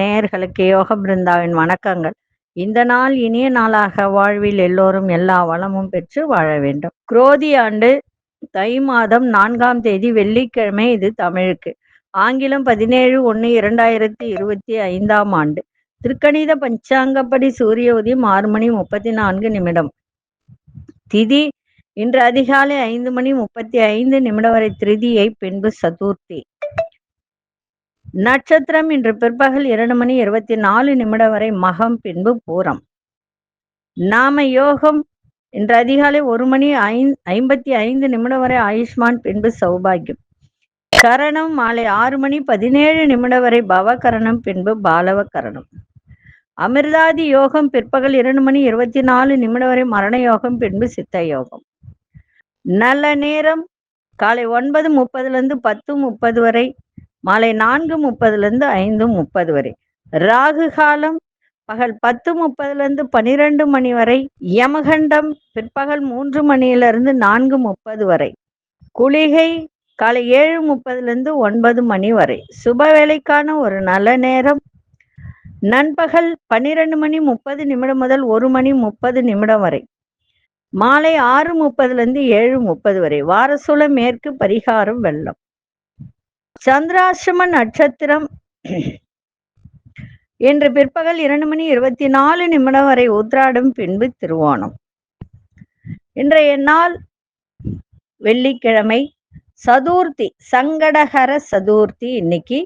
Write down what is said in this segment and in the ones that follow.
நேயர்களுக்கு யோக பிருந்தாவின் வணக்கங்கள். இந்த நாள் இனிய நாளாக வாழ்வில் எல்லோரும் எல்லா வளமும் பெற்று வாழ வேண்டும். குரோதி ஆண்டு தை மாதம் நான்காம் தேதி வெள்ளிக்கிழமை இது தமிழுக்கு. ஆங்கிலம் பதினேழு ஒன்று இரண்டாயிரத்தி இருபத்தி ஐந்தாம் ஆண்டு. திருக்கணித பஞ்சாங்கப்படி சூரிய உதயம் ஆறு மணி முப்பத்தி நான்கு நிமிடம். திதி இன்று அதிகாலை ஐந்து மணி முப்பத்தி ஐந்து நிமிடம் வரை திருதியை பின்பு சதுர்த்தி. நட்சத்திரம் இன்று பிற்பகல் இரண்டு மணி இருபத்தி நாலு நிமிடம் வரை மகம் பின்பு பூரம். நாம யோகம் இன்று அதிகாலை ஒரு மணி ஐந் ஐம்பத்தி ஐந்து நிமிடம் வரை ஆயுஷ்மான் பின்பு சௌபாகியம். கரணம் மாலை ஆறு மணி பதினேழு நிமிடம் வரை பவகரணம் பின்பு பாலவ கரணம் அமிர்தாதி யோகம் பிற்பகல் இரண்டு மணி இருபத்தி நாலு நிமிடம் வரை மரண யோகம் பின்பு சித்த யோகம். நல்ல நேரம். காலை ஒன்பது முப்பதுலேருந்து பத்து முப்பது வரை. மாலை நான்கு முப்பதுலேருந்து ஐந்து முப்பது வரை. ராகு காலம் பகல் பத்து முப்பதுலேருந்து பனிரெண்டு மணி வரை. யமகண்டம் பிற்பகல் மூன்று மணியிலிருந்து நான்கு முப்பது வரை. குளிகை காலை ஏழு முப்பதுலேருந்து ஒன்பது மணி வரை. சுப வேலைக்கான ஒரு நல்ல நேரம். நண்பகல் பன்னிரெண்டு மணி முப்பது நிமிடம் முதல் ஒரு மணி முப்பது நிமிடம் வரை. மாலை ஆறு முப்பதுல இருந்து ஏழு முப்பது வரை. வாரசூல மேற்கு பரிகாரம் வெள்ளம். சந்திராசிரம நட்சத்திரம் இன்று பிற்பகல் இரண்டு மணி இருபத்தி நாலு நிமிடம் வரை உத்ராடம் பின்பு திருவோணம். இன்றைய நாள் வெள்ளிக்கிழமை. சதுர்த்தி சங்கடகர சதுர்த்தி இன்னைக்கு.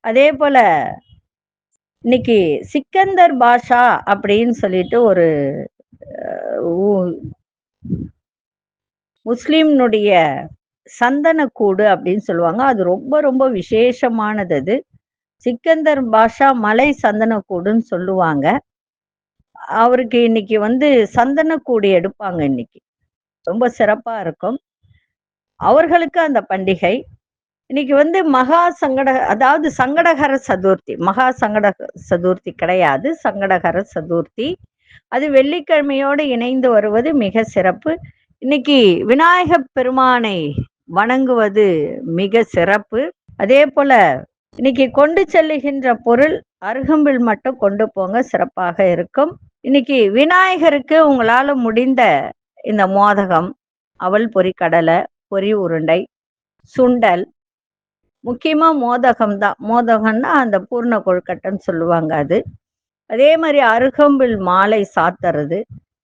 அதே போல இன்னைக்கு சிக்கந்தர் பாஷா அப்படின்னு சொல்லிட்டு ஒரு முஸ்லீம்னுடைய சந்தனக்கூடு அப்படின்னு சொல்லுவாங்க. அது ரொம்ப ரொம்ப விசேஷமானது அது. சிக்கந்தர் பாஷா மலை சந்தனக்கூடுன்னு சொல்லுவாங்க. அவருக்கு இன்னைக்கு வந்து சந்தனக்கூடு எடுப்பாங்க இன்னைக்கு. ரொம்ப சிறப்பா இருக்கும். அவர்களுக்கு அந்த பண்டிகை. இன்னைக்கு வந்து மகா சங்கட அதாவது சங்கடகர சதுர்த்தி. மகா சங்கட சதுர்த்தி கிடையாது. சங்கடகர சதுர்த்தி. அது வெள்ளிக்கிழமையோடு இணைந்து வருவது மிக சிறப்பு. இன்னைக்கு விநாயக பெருமானை வணங்குவது மிக சிறப்பு. அதே போல இன்னைக்கு கொண்டு செல்லுகின்ற பொருள் அருகம்பில் மட்டும் கொண்டு போங்க சிறப்பாக இருக்கும். இன்னைக்கு விநாயகருக்கு உங்களால முடிந்த இந்த மோதகம் அவல் பொறி கடலை பொரி உருண்டை சுண்டல் முக்கியமா மோதகம் தான் மோதகம்னா அந்த பூர்ண கொழுக்கட்டைன்னு சொல்லுவாங்க அது. அதே மாதிரி அருகம்பில் மாலை சாத்துறது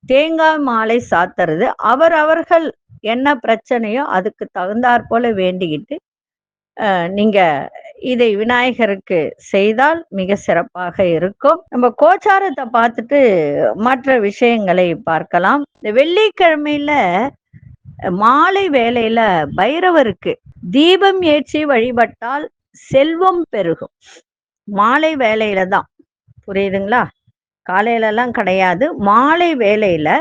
தேங்காய் மாலை சாத்துறது அவர் அவர்கள் என்ன பிரச்சனையோ அதுக்கு தகுந்தாற் போல வேண்டிக்கிட்டு நீங்க இதை விநாயகருக்கு செய்தால் மிக சிறப்பாக இருக்கும். நம்ம கோச்சாரத்தை பார்த்துட்டு மற்ற விஷயங்களை பார்க்கலாம். இந்த வெள்ளிக்கிழமையில மாலை வேலையில பைரவருக்கு தீபம் ஏற்றி வழிபட்டால் செல்வம் பெருகும். மாலை வேலையில தான். புரியுதுங்களா? காலையிலலாம் கிடையாது. மாலை வேலையில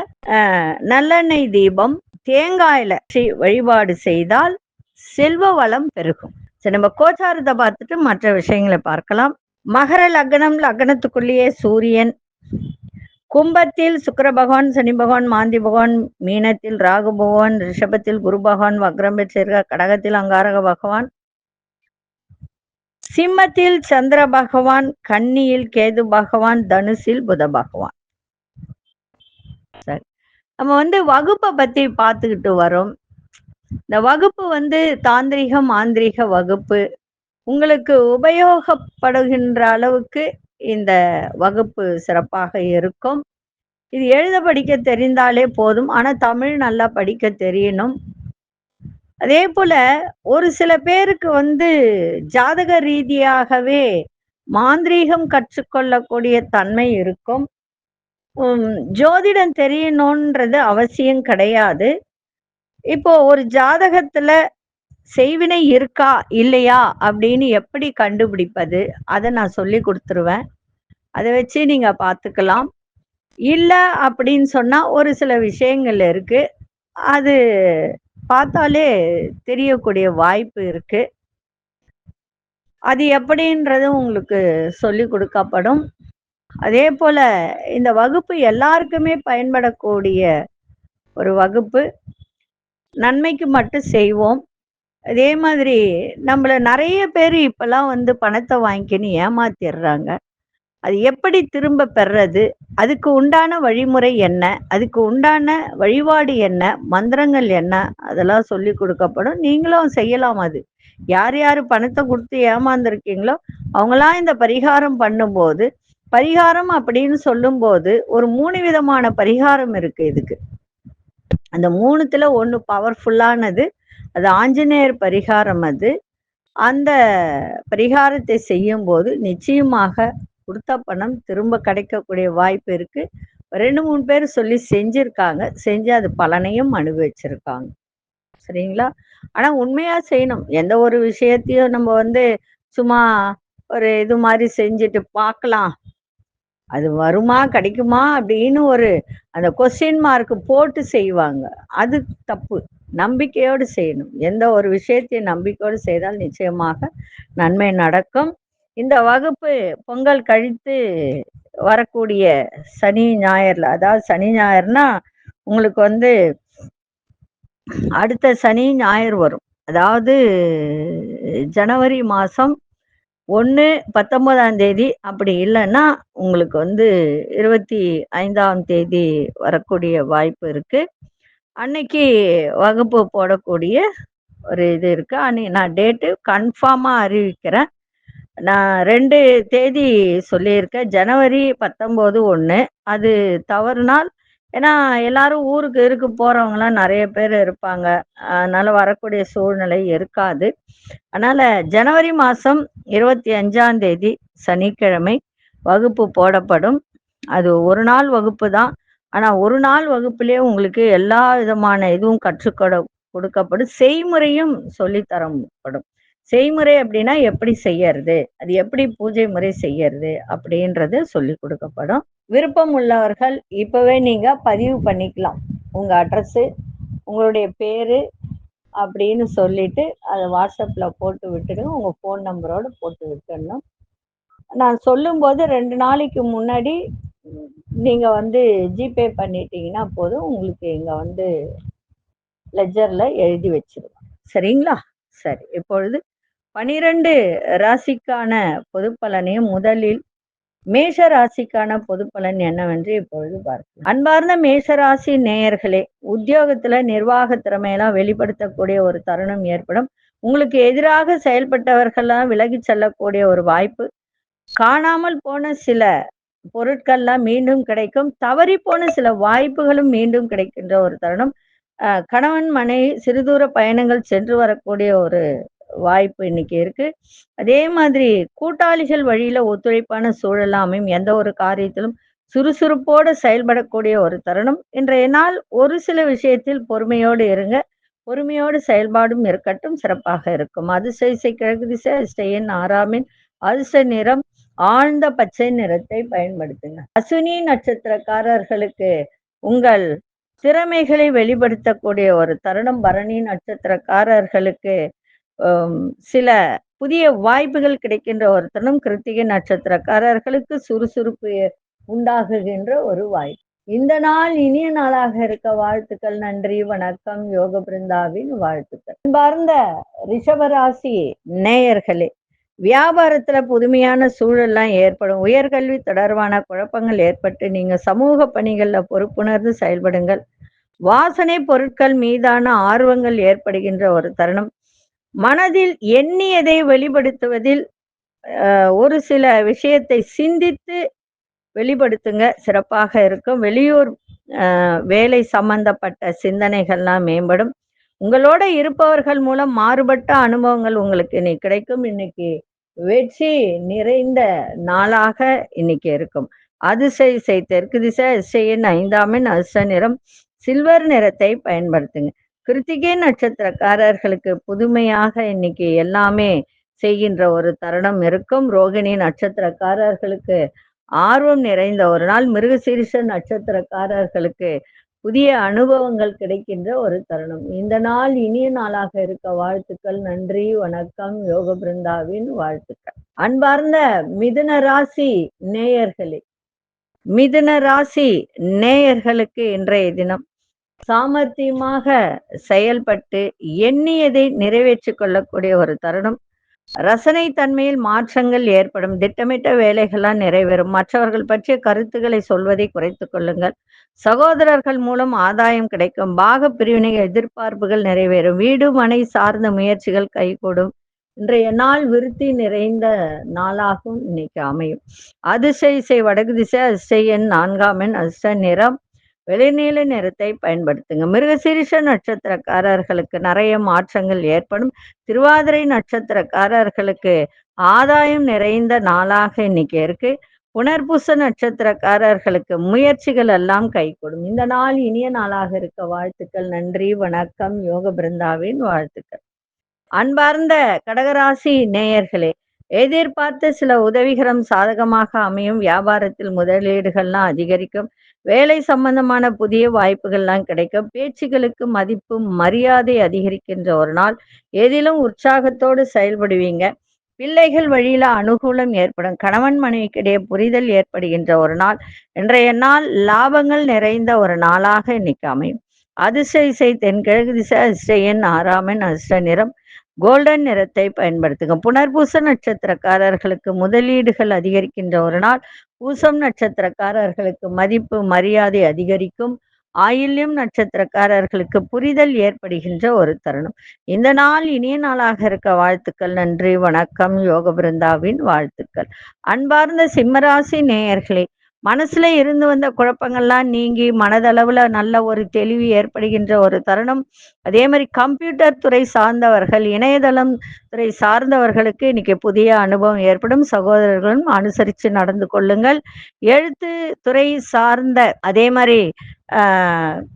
நல்லெண்ணெய் தீபம் தேங்காயில செய்- வழிபாடு செய்தால் செல்வ வளம் பெருகும். சரி நம்ம கோச்சாரத்தை பார்த்துட்டு மற்ற விஷயங்களை பார்க்கலாம். மகர லக்னம் லக்னத்துக்குள்ளேயே சூரியன். கும்பத்தில் சுக்கர பகவான் சனி பகவான் மாந்தி பகவான் மீனத்தில் ராகு பகவான் ரிஷபத்தில் குரு பகவான் வக்ரம் பெற்றிருக்க கடகத்தில் அங்காரக பகவான் சிம்மத்தில் சந்திர பகவான் கன்னியில் கேது பகவான் தனுசில் புத பகவான். சரி. நம்ம வந்து வகுப்பை பத்தி பார்த்துக்கிட்டு வரோம். இந்த வகுப்பு வந்து தாந்திரிக மாந்திரிக வகுப்பு. உங்களுக்கு உபயோகப்படுகின்ற அளவுக்கு இந்த வகுப்பு சிறப்பாக இருக்கும். இது எழுத படிக்க தெரிந்தாலே போதும். ஆனா தமிழ் நல்லா படிக்க தெரியணும். அதே போல ஒரு சில பேருக்கு வந்து ஜாதக ரீதியாகவே மாந்திரீகம் கற்றுக்கொள்ளக்கூடிய தன்மை இருக்கும். ஜோதிடம் தெரியணுன்றது அவசியம் கிடையாது. இப்போ ஒரு ஜாதகத்துல செய்வினை இருக்கா இல்லையா அப்படின்னு எப்படி கண்டுபிடிப்பது? அதை நான் சொல்லி கொடுத்துருவேன். அதை வச்சு நீங்க பார்த்துக்கலாம். இல்லை அப்படின்னு சொன்னா ஒரு சில விஷயங்கள் இருக்கு. அது பார்த்தாலே தெரியக்கூடிய வாய்ப்பு இருக்கு. அது எப்படின்றது உங்களுக்கு சொல்லி கொடுக்கப்படும். அதே போல இந்த வகுப்பு எல்லாருக்குமே பயன்படக்கூடிய ஒரு வகுப்பு. நன்மைக்கு மட்டும் செய்வோம். அதே மாதிரி நம்மள நிறைய பேர் இப்பெல்லாம் வந்து பணத்தை வாங்கிக்கின்னு ஏமாத்திடுறாங்க. அது எப்படி திரும்ப பெறது அதுக்கு உண்டான வழிமுறை என்ன? அதுக்கு உண்டான வழிபாடு என்ன? மந்திரங்கள் என்ன? அதெல்லாம் சொல்லி கொடுக்கப்படும். நீங்களும் செய்யலாம் அது. யார் யார் பணத்தை கொடுத்து ஏமாந்துருக்கீங்களோ அவங்களாம் இந்த பரிகாரம் பண்ணும்போது பரிகாரம் அப்படின்னு சொல்லும்போது ஒரு மூணு விதமான பரிகாரம் இருக்கு இதுக்கு. அந்த மூணுத்துல ஒன்று பவர்ஃபுல்லானது அது ஆஞ்சநேயர் பரிகாரம் அது. அந்த பரிகாரத்தை செய்யும் போது நிச்சயமாக கொடுத்த பணம் திரும்ப கிடைக்கக்கூடிய வாய்ப்பு இருக்கு. ரெண்டு மூணு பேர் சொல்லி செஞ்சிருக்காங்க. செஞ்சு அது பலனையும் அனுபவிச்சிருக்காங்க. சரிங்களா? ஆனா உண்மையா செய்யணும். எந்த ஒரு விஷயத்தையும் நம்ம வந்து சும்மா ஒரு இது மாதிரி செஞ்சுட்டு பார்க்கலாம் அது வருமா கிடைக்குமா அப்படின்னு ஒரு அந்த கொஸ்டின் மார்க் போட்டு செய்வாங்க. அது தப்பு. நம்பிக்கையோடு செய்யணும். எந்த ஒரு விஷயத்தையும் நம்பிக்கையோடு செய்தால் நிச்சயமாக நன்மை நடக்கும். இந்த வகுப்பு பொங்கல் கழித்து வரக்கூடிய சனி ஞாயிறில் அதாவது சனி ஞாயிறுனா உங்களுக்கு வந்து அடுத்த சனி ஞாயிறு வரும். அதாவது ஜனவரி மாதம் ஒன்று பத்தொன்பதாம் தேதி அப்படி இல்லைன்னா உங்களுக்கு வந்து இருபத்தி ஐந்தாம் தேதி வரக்கூடிய வாய்ப்பு இருக்குது அன்னைக்கு வகுப்பு போடக்கூடிய ஒரு இது இருக்குது அன்னைக்கு நான் டேட்டு கன்ஃபார்மாக அறிவிக்கிறேன். நான் ரெண்டு தேதி சொல்லியிருக்கேன். ஜனவரி பத்தொம்போது ஒன்று அது தவறுனால் ஏன்னா எல்லாரும் ஊருக்கு இருக்கு போறவங்களாம் நிறைய பேர் இருப்பாங்க. அதனால வரக்கூடிய சூழ்நிலை இருக்காது. அதனால ஜனவரி மாதம் இருபத்தி அஞ்சாம் தேதி சனிக்கிழமை வகுப்பு போடப்படும். அது ஒரு நாள் வகுப்பு தான். ஆனால் ஒரு நாள் வகுப்புலேயே உங்களுக்கு எல்லா விதமான இதுவும் கற்றுக்கொட கொடுக்கப்படும். செய்முறையும் சொல்லித்தரப்படும். செய்முறை அப்படின்னா எப்படி செய்யறது? அது எப்படி பூஜை முறை செய்யறது? அப்படின்றது சொல்லி கொடுக்கப்படும். விருப்பம் உள்ளவர்கள் இப்பவே நீங்க பதிவு பண்ணிக்கலாம். உங்க அட்ரஸ் உங்களுடைய பேரு அப்படின்னு சொல்லிட்டு அதை வாட்ஸ்அப்ல போட்டு விட்டுடுங்க. உங்க ஃபோன் நம்பரோட போட்டு விட்டுடணும். நான் சொல்லும்போது ரெண்டு நாளைக்கு முன்னாடி நீங்க வந்து ஜிபே பண்ணிட்டீங்கன்னா போதும். உங்களுக்கு இங்க வந்து லெஜர்ல எழுதி வச்சிருவோம் சரிங்களா? சரி இப்பொழுது பனிரெண்டு ராசிக்கான பொது பலனையும் முதலில் மேஷ ராசிக்கான பொது பலன் என்னவென்று இப்பொழுது பார்க்கலாம். அன்பார்ந்த மேஷ ராசி நேயர்களே உத்தியோகத்துல நிர்வாக திறமையெல்லாம் வெளிப்படுத்தக்கூடிய ஒரு தருணம் ஏற்படும். உங்களுக்கு எதிராக செயல்பட்டவர்கள்லாம் விலகி செல்லக்கூடிய ஒரு வாய்ப்பு. காணாமல் போன சில பொருட்கள்லாம் மீண்டும் கிடைக்கும். தவறி போன சில வாய்ப்புகளும் மீண்டும் கிடைக்கின்ற ஒரு தருணம். கணவன் மனை சிறுதூர பயணங்கள் சென்று வரக்கூடிய ஒரு வாய்ப்பு இன்னைக்கு இருக்கு. அதே மாதிரி கூட்டாளிகள் வழியில ஒத்துழைப்பான சூழலாமையும் அமையும். எந்த ஒரு காரியத்திலும் சுறுசுறுப்போடு செயல்படக்கூடிய ஒரு தருணம். இன்றைய நாள் ஒரு சில விஷயத்தில் பொறுமையோடு இருங்க. பொறுமையோடு செயல்பாடும் இருக்கட்டும். சிறப்பாக இருக்கும். அதிசய கிழக்கு திசை அதிர்ஷ்ட ஆறாமின் அதிர்ஷ்ட நிறம் ஆழ்ந்த பச்சை நிறத்தை பயன்படுத்துங்க. அசுனி நட்சத்திரக்காரர்களுக்கு உங்கள் திறமைகளை வெளிப்படுத்தக்கூடிய ஒரு தருணம். பரணி நட்சத்திரக்காரர்களுக்கு சில புதிய வாய்ப்புகள் கிடைக்கின்ற ஒரு தருணம் கிருத்திகை நட்சத்திரக்காரர்களுக்கு சுறுசுறுப்பு உண்டாகுகின்ற ஒரு வாய்ப்பு. இந்த நாள் இனிய நாளாக இருக்க வாழ்த்துக்கள் நன்றி வணக்கம் யோக பிருந்தாவின் வாழ்த்துக்கள். அன்பார்ந்த ரிஷபராசி நேயர்களே வியாபாரத்துல புதுமையான சூழல்லாம் ஏற்படும். உயர்கல்வி தொடர்பான குழப்பங்கள் ஏற்பட்டு நீங்க சமூக பணிகள்ல பொறுப்புணர்ந்து செயல்படுங்கள். வாசனை பொருட்கள் மீதான ஆர்வங்கள் ஏற்படுகின்ற ஒரு தருணம். மனதில் எண்ணியதை வெளிப்படுத்துவதில் ஒரு சில விஷயத்தை சிந்தித்து வெளிப்படுத்துங்க. சிறப்பாக இருக்கும். வெளியூர் வேலை சம்பந்தப்பட்ட சிந்தனைகள்லாம் மேம்படும். உங்களோட இருப்பவர்கள் மூலம் மாறுபட்ட அனுபவங்கள் உங்களுக்கு இன்னைக்கு கிடைக்கும். இன்னைக்கு வெற்றி நிறைந்த நாளாக இன்னைக்கு இருக்கும். அதிசய தெற்கு திசை அதிசயின் ஐந்தாமின் அதிர்ஷ்ட நிறம் சில்வர் நிறத்தை பயன்படுத்துங்க. கிருத்திகை நட்சத்திரக்காரர்களுக்கு புதுமையாக இன்னைக்கு எல்லாமே செய்கின்ற ஒரு தருணம் இருக்கும். ரோகிணி நட்சத்திரக்காரர்களுக்கு ஆர்வம் நிறைந்த ஒரு நாள். மிருகசீரிஷ நட்சத்திரக்காரர்களுக்கு புதிய அனுபவங்கள் கிடைக்கின்ற ஒரு தருணம். இந்த நாள் இனிய நாளாக இருக்க வாழ்த்துக்கள் நன்றி வணக்கம் யோக பிருந்தாவின் வாழ்த்துக்கள். அன்பார்ந்த மிதுன ராசி நேயர்களே மிதுன ராசி நேயர்களுக்கு இன்றைய தினம் சாமர்த்தியமாக செயல்பட்டு எண்ணியதை நிறைவேற்றி கொள்ளக்கூடிய ஒரு தருணம். ரசனை தன்மையில் மாற்றங்கள் ஏற்படும். திட்டமிட்ட வேலைகளால் நிறைவேறும். மற்றவர்கள் பற்றிய கருத்துக்களை சொல்வதை குறைத்து கொள்ளுங்கள். சகோதரர்கள் மூலம் ஆதாயம் கிடைக்கும். பாக பிரிவினை எதிர்பார்ப்புகள் நிறைவேறும். வீடு மனை சார்ந்த முயற்சிகள் கைகூடும். இன்றைய நாள் விருத்தி நிறைந்த நாளாகவும் இன்னைக்கு அமையும். அதிசய இசை வடகு திசை அதிசய எண் நான்காம் எண் அதிர்ஷ்ட நிறம். வெளிநீல நிறத்தை பயன்படுத்துங்க. மிருகசீரிஷ நட்சத்திரக்காரர்களுக்கு நிறைய மாற்றங்கள் ஏற்படும். திருவாதிரை நட்சத்திரக்காரர்களுக்கு ஆதாயம் நிறைந்த நாளாக இன்னைக்கு இருக்கு. புனர்பூச நட்சத்திரக்காரர்களுக்கு முயற்சிகள் எல்லாம் கைகூடும். இந்த நாள் இனிய நாளாக இருக்க வாழ்த்துக்கள். நன்றி வணக்கம். யோக பிருந்தாவின் வாழ்த்துக்கள். அன்பார்ந்த கடகராசி நேயர்களே எதிர்பார்த்த சில உதவிகரம் சாதகமாக அமையும். வியாபாரத்தில் முதலீடுகள்லாம் அதிகரிக்கும். வேலை சம்பந்தமான புதிய வாய்ப்புகள்லாம் கிடைக்கும். பேச்சுகளுக்கு மதிப்பு மரியாதை அதிகரிக்கின்ற ஒரு நாள். எதிலும் உற்சாகத்தோடு செயல்படுவீங்க. பிள்ளைகள் வழியில அனுகூலம் ஏற்படும். கணவன் மனைவிக்கிடையே புரிதல் ஏற்படுகின்ற ஒரு நாள். இன்றைய நாள் லாபங்கள் நிறைந்த ஒரு நாளாக இன்னைக்கு அமையும். அதிர்ஷ்ட இசை தென்கிழக்கு திசை அதிர்ஷ்ட ஆறாமன் அதிர்ஷ்ட நிறம் கோல்டன் நிறத்தை பயன்படுத்துங்க. புனர்பூச நட்சத்திரக்காரர்களுக்கு முதலீடுகள் அதிகரிக்கின்ற ஒரு நாள். பூசம் நட்சத்திரக்காரர்களுக்கு மதிப்பு மரியாதை அதிகரிக்கும். ஆயில்யம் நட்சத்திரக்காரர்களுக்கு புரிதல் ஏற்படுகின்ற ஒரு தருணம். இந்த நாள் இனிய நாளாக இருக்க வாழ்த்துக்கள் நன்றி வணக்கம் யோக பிருந்தாவின் வாழ்த்துக்கள். அன்பார்ந்த சிம்மராசி நேயர்களே மனசுல இருந்து வந்த குழப்பங்கள்லாம் நீங்கி மனதளவுல நல்ல ஒரு தெளிவு ஏற்படுகின்ற ஒரு தருணம். அதே மாதிரி கம்ப்யூட்டர் துறை சார்ந்தவர்கள் இணையதளம் துறை சார்ந்தவர்களுக்கு இன்னைக்கு புதிய அனுபவம் ஏற்படும். சகோதரர்களும் அனுசரித்து நடந்து கொள்ளுங்கள். எழுத்து துறை சார்ந்த அதே மாதிரி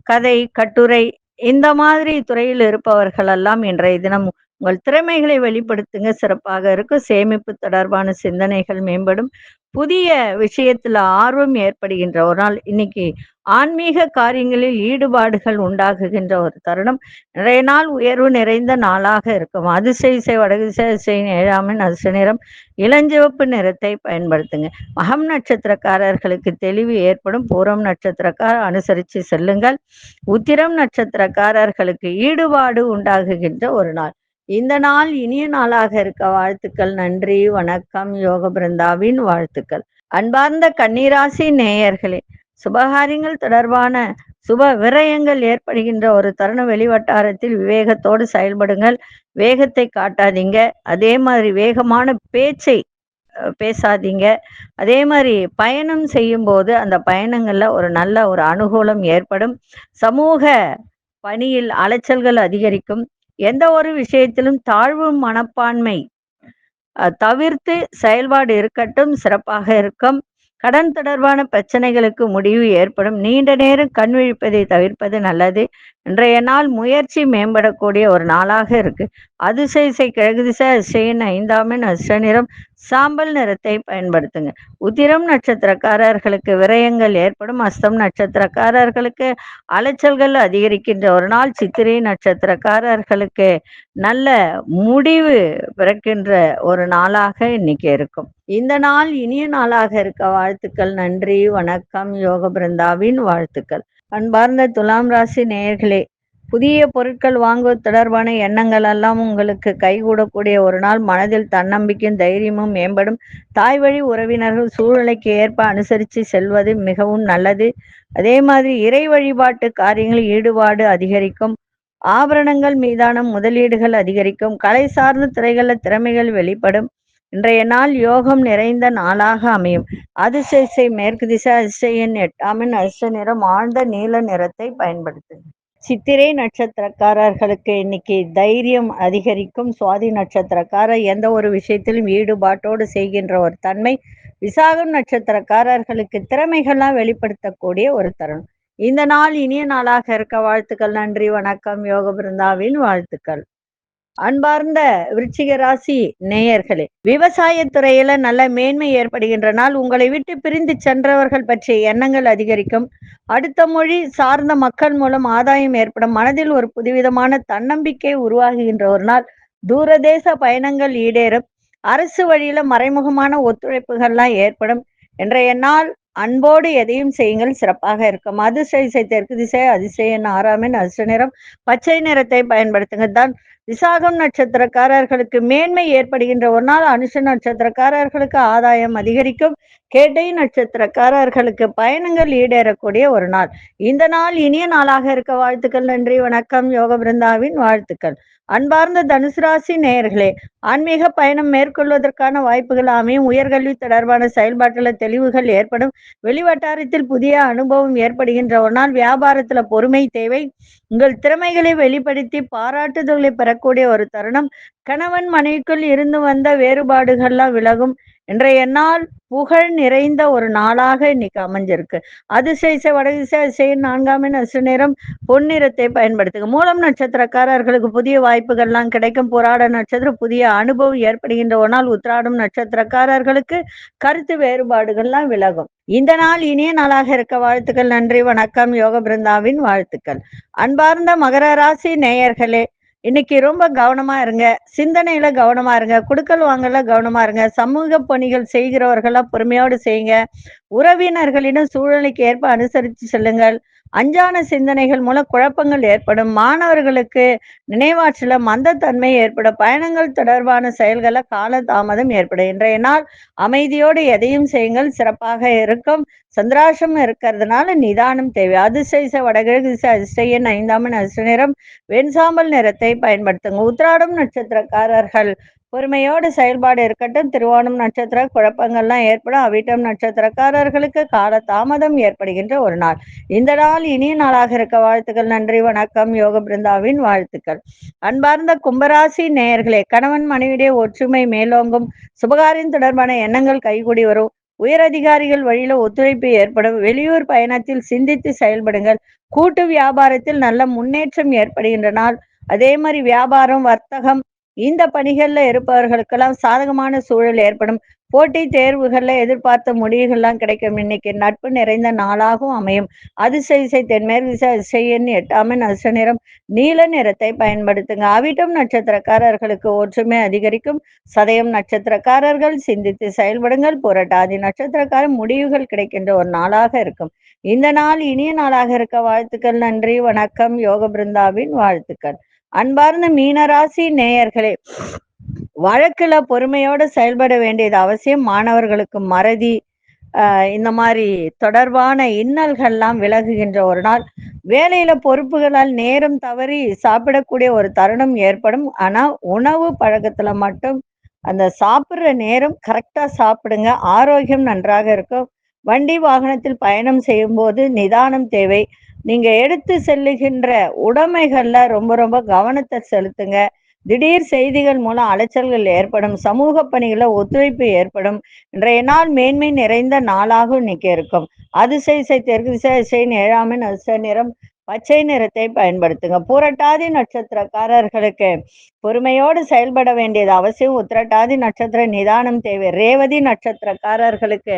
கதை கட்டுரை இந்த மாதிரி துறையில் இருப்பவர்கள் எல்லாம் இன்றைய தினம் உங்கள் திறமைகளை வெளிப்படுத்துங்க. சிறப்பாக இருக்கும். சேமிப்பு தொடர்பான சிந்தனைகள் மேம்படும். புதிய விஷயத்துல ஆர்வம் ஏற்படுகின்ற ஒரு நாள். இன்னைக்கு ஆன்மீக காரியங்களில் ஈடுபாடுகள் உண்டாகுகின்ற ஒரு தருணம். நிறைய நாள் உயர்வு நிறைந்த நாளாக இருக்கும். அதிசைசை இசை வடதிசை ஏழாமின் அதிர்ஷ்ட நிறம் இளஞ்சிவப்பு நிறத்தை பயன்படுத்துங்க. மகம் நட்சத்திரக்காரர்களுக்கு தெளிவு ஏற்படும். பூரம் நட்சத்திரக்கார அனுசரித்து செல்லுங்கள். உத்திரம் நட்சத்திரக்காரர்களுக்கு ஈடுபாடு உண்டாகுகின்ற ஒரு நாள். இந்த நாள் இனிய நாளாக இருக்க வாழ்த்துக்கள் நன்றி வணக்கம் யோக பிருந்தாவின் வாழ்த்துக்கள். அன்பார்ந்த கன்னிராசி நேயர்களே சுபகாரியங்கள் தொடர்பான சுப விரயங்கள் ஏற்படுகின்ற ஒரு தருண வெளிவட்டாரத்தில் விவேகத்தோடு செயல்படுங்கள். வேகத்தை காட்டாதீங்க. அதே மாதிரி வேகமான பேச்சை பேசாதீங்க. அதே மாதிரி பயணம் செய்யும்போது அந்த பயணங்கள்ல ஒரு நல்ல ஒரு அனுகூலம் ஏற்படும். சமூக பணியில் அலைச்சல்கள் அதிகரிக்கும். எந்த ஒரு விஷயத்திலும் தாழ்வு மனப்பான்மை தவிர்த்து செயல்பாடு இருக்கட்டும் சிறப்பாக இருக்கும். கடன் தொடர்பான பிரச்சனைகளுக்கு முடிவு ஏற்படும். நீண்ட நேரம் கண் விழிப்பதை தவிர்ப்பது நல்லது. இன்றைய நாள் முயற்சி மேம்படக்கூடிய ஒரு நாளாக இருக்கு. அதிசய கிழகு திசை அதிசயின் ஐந்தாம் நிறம் சாம்பல் நிறத்தை பயன்படுத்துங்க. உதிரம் நட்சத்திரக்காரர்களுக்கு விரயங்கள் ஏற்படும். அஸ்தம் நட்சத்திரக்காரர்களுக்கு அலைச்சல்கள் அதிகரிக்கின்ற ஒரு நாள். சித்திரை நட்சத்திரக்காரர்களுக்கு நல்ல முடிவு பிறக்கின்ற ஒரு நாளாக இன்னைக்கு இருக்கும். இந்த நாள் இனிய நாளாக இருக்க வாழ்த்துக்கள். நன்றி வணக்கம். யோக பிருந்தாவின் வாழ்த்துக்கள். அன்பார்ந்த துலாம் ராசி நேயர்களே புதிய பொருட்கள் வாங்குவது தொடர்பான எண்ணங்கள் எல்லாம் உங்களுக்கு கைகூடக்கூடிய ஒரு நாள். மனதில் தன்னம்பிக்கையும் தைரியமும் மேம்படும். தாய் வழி உறவினர்கள் சூழ்நிலைக்கு ஏற்ப அனுசரித்து செல்வது மிகவும் நல்லது. அதே மாதிரி இறை வழிபாட்டு காரியங்களில் ஈடுபாடு அதிகரிக்கும். ஆபரணங்கள் மீதான முதலீடுகள் அதிகரிக்கும். கலை சார்ந்த துறைகளில் திறமைகள் வெளிப்படும். இன்றைய நாள் யோகம் நிறைந்த நாளாக அமையும். அதிசை மேற்கு திசை அதிசயன் எட்டாமின் அதிர்ஷ்ட நிறம் ஆழ்ந்த நீல நிறத்தை பயன்படுத்துங்க சித்திரை நட்சத்திரக்காரர்களுக்கு இன்னைக்கு தைரியம் அதிகரிக்கும். சுவாதி நட்சத்திரக்காரர் எந்த ஒரு விஷயத்திலும் ஈடுபாட்டோடு செய்கின்ற ஒரு தன்மை. விசாகம் நட்சத்திரக்காரர்களுக்கு திறமைகள்லாம் வெளிப்படுத்தக்கூடிய ஒரு தருணம். இந்த நாள் இனிய நாளாக இருக்க. வாழ்த்துக்கள் நன்றி வணக்கம். யோக பிருந்தாவின் வாழ்த்துக்கள். அன்பார்ந்த விருச்சிக ராசி நேயர்களே விவசாய துறையில நல்ல மேன்மை ஏற்படுகின்ற நாள் உங்களை விட்டு பிரிந்து சென்றவர்கள் பற்றிய எண்ணங்கள் அதிகரிக்கும். அடுத்த மொழி சார்ந்த மக்கள் மூலம் ஆதாயம் ஏற்படும். மனதில் ஒரு புதுவிதமான தன்னம்பிக்கை உருவாகுகின்ற ஒரு நாள். தூரதேச பயணங்கள் ஈடேறும். அரசு வழியில மறைமுகமான ஒத்துழைப்புகள்லாம் ஏற்படும். இன்றைய நாள் அன்போடு எதையும் செய்யுங்கள் சிறப்பாக இருக்கும். அதிசய திசை தெற்கு திசை அதிசய ஆறாமின் அதிர்ஷ்ட நிறம். பச்சை நிறத்தை பயன்படுத்துங்க தான் விசாகம் நட்சத்திரக்காரர்களுக்கு மேன்மை ஏற்படுகின்ற ஒரு நாள் அனுஷ நட்சத்திரக்காரர்களுக்கு ஆதாயம் அதிகரிக்கும். கேட்டை நட்சத்திரக்காரர்களுக்கு பயணங்கள் ஈடேறக்கூடிய ஒரு நாள். இந்த நாள் இனிய நாளாக இருக்க வாழ்த்துக்கள் நன்றி வணக்கம். யோக பிருந்தாவின் வாழ்த்துக்கள். அன்பார்ந்த தனுசு ராசி நேயர்களே ஆன்மீக பயணம் மேற்கொள்வதற்கான வாய்ப்புகள் அமையும். உயர்கல்வி தொடர்பான செயல்பாட்டுல தெளிவுகள் ஏற்படும். வெளிவட்டாரத்தில் புதிய அனுபவம் ஏற்படுகின்ற ஒரு நாள். வியாபாரத்துல பொறுமை தேவை. உங்கள் திறமைகளை வெளிப்படுத்தி பாராட்டுதல்களை பெறக்கூடிய ஒரு தருணம். கணவன் மனைவிக்குள் இருந்து வந்த வேறுபாடுகள்லாம் விலகும். இன்றைய நாள் புகழ் நிறைந்த ஒரு நாளாக இன்னைக்கு அமைஞ்சிருக்கு. அதிசய வடதிசை அதிசய நான்காம் அசு நேரம் பொன்னிறத்தை பயன்படுத்துங்க மூலம் நட்சத்திரக்காரர்களுக்கு புதிய வாய்ப்புகள்லாம் கிடைக்கும். போராட நட்சத்திரம் புதிய அனுபவம் ஏற்படுகின்ற ஒரு நாள் உத்திராடம் நட்சத்திரக்காரர்களுக்கு கருத்து வேறுபாடுகள்லாம் விலகும். இந்த நாள் இனிய நாளாக இருக்க வாழ்த்துக்கள் நன்றி வணக்கம். யோக பிருந்தாவின் வாழ்த்துக்கள். அன்பார்ந்த மகர ராசி நேயர்களே இன்னைக்கு ரொம்ப கவனமா இருங்க. சிந்தனையில கவனமா இருங்க. குடுக்கல் வாங்கல கவனமா இருங்க. சமூக பணிகள் செய்கிறவர்களா பொறுமையோடு செய்யுங்க. உறவினர்களிடம் சூழ்நிலைக்கு ஏற்ப அனுசரித்து செல்லுங்கள். அஞ்சான சிந்தனைகள் மூலம் குழப்பங்கள் ஏற்படும். மாணவர்களுக்கு நினைவாற்றல மந்தத்தன்மை ஏற்படும். பயணங்கள் தொடர்பான செயல்கள கால தாமதம் ஏற்படும். இன்றைய நாள் அமைதியோடு எதையும் செய்யுங்கள். சிறப்பாக இருக்கும். சந்திராசம் இருக்கிறதுனால நிதானம் தேவை. அதிசய வடகிழக்கு திசை அதிசயன் ஐந்தாமன் அதிர்ஷ்ட நிறம். வெண்சாம்பல் நிறத்தை பயன்படுத்துங்க. உத்திராடம் நட்சத்திரக்காரர்கள் பொறுமையோடு செயல்பாடு இருக்கட்டும். திருவோணம் நட்சத்திர குழப்பங்கள்லாம் ஏற்படும். அவிட்டம் நட்சத்திரக்காரர்களுக்கு கால தாமதம் ஏற்படுகின்ற ஒரு நாள். இந்த நாள் இனிய நாளாக இருக்க வாழ்த்துக்கள். நன்றி வணக்கம். யோக பிருந்தாவின் வாழ்த்துக்கள். அன்பார்ந்த கும்பராசி நேயர்களே கணவன் மனைவிடைய ஒற்றுமை மேலோங்கும். சுபகாரியம் தொடர்பான எண்ணங்கள் கைகூடி வரும். உயரதிகாரிகள் வழியில ஒத்துழைப்பு ஏற்படும். வெளியூர் பயணத்தில் சிந்தித்து செயல்படுங்கள். கூட்டு வியாபாரத்தில் நல்ல முன்னேற்றம் ஏற்படுகின்ற நாள். அதே மாதிரி வியாபாரம் வர்த்தகம் இந்த பணிகள்ல இருப்பவர்களுக்கெல்லாம் சாதகமான சூழல் ஏற்படும். போட்டி தேர்வுகள்ல எதிர்பார்த்த முடிவுகள்லாம் கிடைக்கும். இன்னைக்கு நட்பு நிறைந்த நாளாகவும் அமையும். அதிசய தென்மேற்கு திசை அதிசயன் எட்டாமன் அதிர்ஷ்ட நிறம் நீல நிறத்தை பயன்படுத்துங்க. அவிட்டம் நட்சத்திரக்காரர்களுக்கு ஒற்றுமை அதிகரிக்கும். சதயம் நட்சத்திரக்காரர்கள் சிந்தித்து செயல்படுங்கள். புரட்டாதி நட்சத்திரக்காரர் முடிவுகள் கிடைக்கின்ற ஒரு நாளாக இருக்கும். இந்த நாள் இனிய நாளாக இருக்க. வாழ்த்துக்கள் நன்றி வணக்கம். யோக பிருந்தாவின் வாழ்த்துக்கள். அன்பார்ந்த மீனராசி நேயர்களே வழக்குல பொறுமையோடு செயல்பட வேண்டியது அவசியம். மாணவர்களுக்கு மறதி இந்த மாதிரி தொடர்பான இன்னல்கள்லாம் விலகுகின்ற ஒரு நாள். வேலையில பொறுப்புகளால் நேரம் தவறி சாப்பிடக்கூடிய ஒரு தருணம் ஏற்படும். ஆனா உணவு பழக்கத்துல மட்டும் அந்த சாப்பிடுற நேரம் கரெக்டா சாப்பிடுங்க. ஆரோக்கியம் நன்றாக இருக்கும். வண்டி வாகனத்தில் பயணம் செய்யும் போது நிதானம் தேவை. நீங்க எடுத்து செல்லுகின்ற உடைமைகள்ல ரொம்ப ரொம்ப கவனத்தை செலுத்துங்க. திடீர் செய்திகள் மூலம் அலைச்சல்கள் ஏற்படும் சமூக பணிகளில் ஒத்துழைப்பு ஏற்படும். இன்றைய நாள் மேன்மை நிறைந்த நாளாக இன்னைக்கு இருக்கும். அதிசய தெற்கு திசை இசையின் ஏழாமின் அதிசய நிறம் பச்சை நிறத்தை பயன்படுத்துங்க. புரட்டாதி நட்சத்திரக்காரர்களுக்கு பொறுமையோடு செயல்பட வேண்டியது அவசியம். உத்திரட்டாதி நட்சத்திர நிதானம் தேவை. ரேவதி நட்சத்திரக்காரர்களுக்கு